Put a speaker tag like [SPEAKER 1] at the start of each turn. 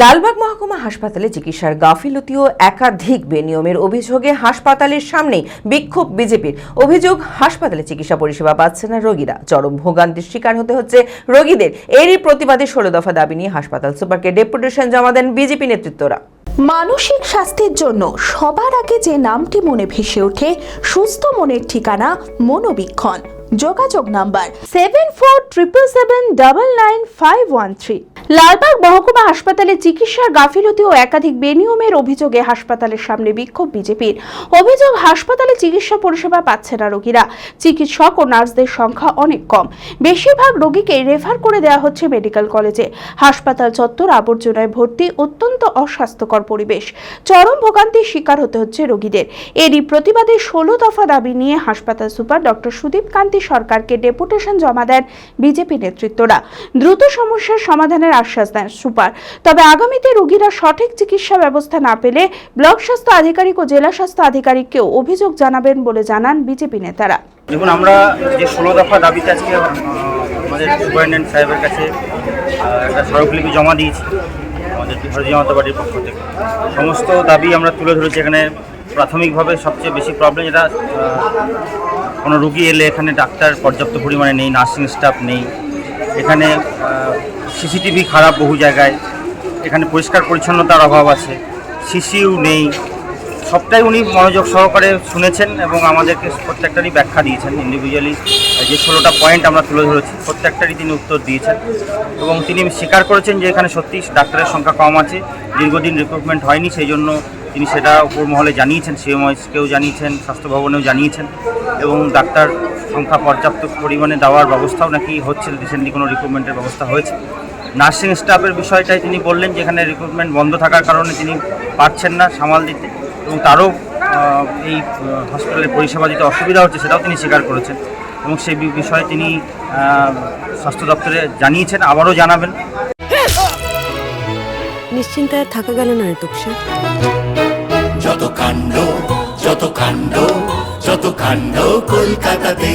[SPEAKER 1] লালবাগ মহকুমা হাসপাতালে চিকিৎসার গাফিলতি ও একাধিক বেনিয়মের অভিযোগে হাসপাতালের সামনে বিক্ষোভ বিজেপির। অভিযোগ, হাসপাতালে চিকিৎসা পরিষেবা পাচ্ছে না রোগীরা। চরম ভোগান্তির শিকার হতে হচ্ছে রোগীদের। এরই প্রতিবাদে ষোলো দফা দাবি নিয়ে হাসপাতাল সুপারকে ডেপুটেশন জমা দেন বিজেপি নেতৃত্বরা।
[SPEAKER 2] মানসিক স্বাস্থ্যের জন্য সবার আগে যে নামটি মনে ভেসে ওঠে, সুস্থ মনের ঠিকানা মনোবীক্ষণ। যোগাযোগ number seven four triple seven double nine five one three. Lalbag মহকুমা হাসপাতালে চিকিৎসার গাফিলতি ও একাধিক বেনিয়মের অভিযোগে হাসপাতালের সামনে বিক্ষোভ বিজেপির। অভিযোগ, হাসপাতালে চিকিৎসা পরিষেবা পাচ্ছে না রোগীরা। চিকিৎসক ও নার্সদের সংখ্যা অনেক কম। বেশিরভাগ রোগীকে রেফার করে দেওয়া হচ্ছে মেডিকেল কলেজে হাসপাতাল চত্বর আবর্জনায় ভর্তি অত্যন্ত অস্বাস্থ্যকর পরিবেশ। চরম ভোগান্তির শিকার হতে হচ্ছে রোগীদের। এরই প্রতিবাদে ষোলো দফা দাবি নিয়ে হাসপাতাল সুপার ডক্টর সুদীপ কান্তি সরকারকে ডেপুটেশন জমা দেন বিজেপি নেতৃত্বরা। দ্রুত সমস্যার সমাধানের আশ্বাস দেন সুপার। তবে আগামীতে রোগীরা সঠিক চিকিৎসা ব্যবস্থা না পেলে ব্লক স্বাস্থ্য আধিকারিক ও জেলা স্বাস্থ্য আধিকারিককেও অভিযোগ জানাবেন বলে জানান বিজেপি নেতারা।
[SPEAKER 3] দেখুন, আমরা যে ষোলো দফা দাবিতে আজকে আমাদের সুপারিনটেন্ডেন্ট সাহেবের কাছে একটা স্মারকলিপি জমা দিয়েছি আমাদের ভারতীয় জনতা পার্টির পক্ষ থেকে। সমস্ত দাবি আমরা তুলে ধরেছি এখানে। প্রাথমিকভাবে সবচেয়ে বেশি প্রবলেম যেটা কোনো রুগী এলে এখানে ডাক্তার পর্যাপ্ত পরিমাণে নেই নার্সিং স্টাফ নেই এখানে সিসিটিভি খারাপ বহু জায়গায়। এখানে পরিষ্কার পরিচ্ছন্নতার অভাব আছে। সিসিউ নেই। সবটাই উনি মনোযোগ সহকারে শুনেছেন এবং আমাদেরকে প্রত্যেকটারই ব্যাখ্যা দিয়েছেন ইন্ডিভিজুয়ালি যে ষোলোটা পয়েন্ট আমরা তুলে ধরেছি, প্রত্যেকটারই তিনি উত্তর দিয়েছেন। এবং তিনি স্বীকার করেছেন যে এখানে সত্যি ডাক্তারের সংখ্যা কম আছে। দীর্ঘদিন রিক্রুটমেন্ট হয়নি, সেই জন্য তিনি সেটা উপর মহলে জানিয়েছেন সিএমআইসকেও জানিয়েছেন, স্বাস্থ্য ভবনেও জানিয়েছেন। এবং ডাক্তার সংখ্যা পর্যাপ্ত পরিমাণে দেওয়ার ব্যবস্থাও নাকি হচ্ছে রিসেন্টলি কোনো রিক্রুটমেন্টের ব্যবস্থা হয়েছে। নার্সিং স্টাফের বিষয়টাই তিনি বললেন যে এখানে রিক্রুটমেন্ট বন্ধ থাকার কারণে তিনি পারছেন না সামাল দিতে এবং তারও এই হসপিটালের পরিষেবা দিতে অসুবিধা হচ্ছে সেটাও তিনি স্বীকার করেছেন এবং সেই বিষয়ে তিনি স্বাস্থ্য দপ্তরে জানিয়েছেন আবারও জানাবেন।
[SPEAKER 4] নিশ্চিন্তে আর থাকা গেল না
[SPEAKER 5] যত কাণ্ড যত কাণ্ড যত কাণ্ড কলকাতাতে।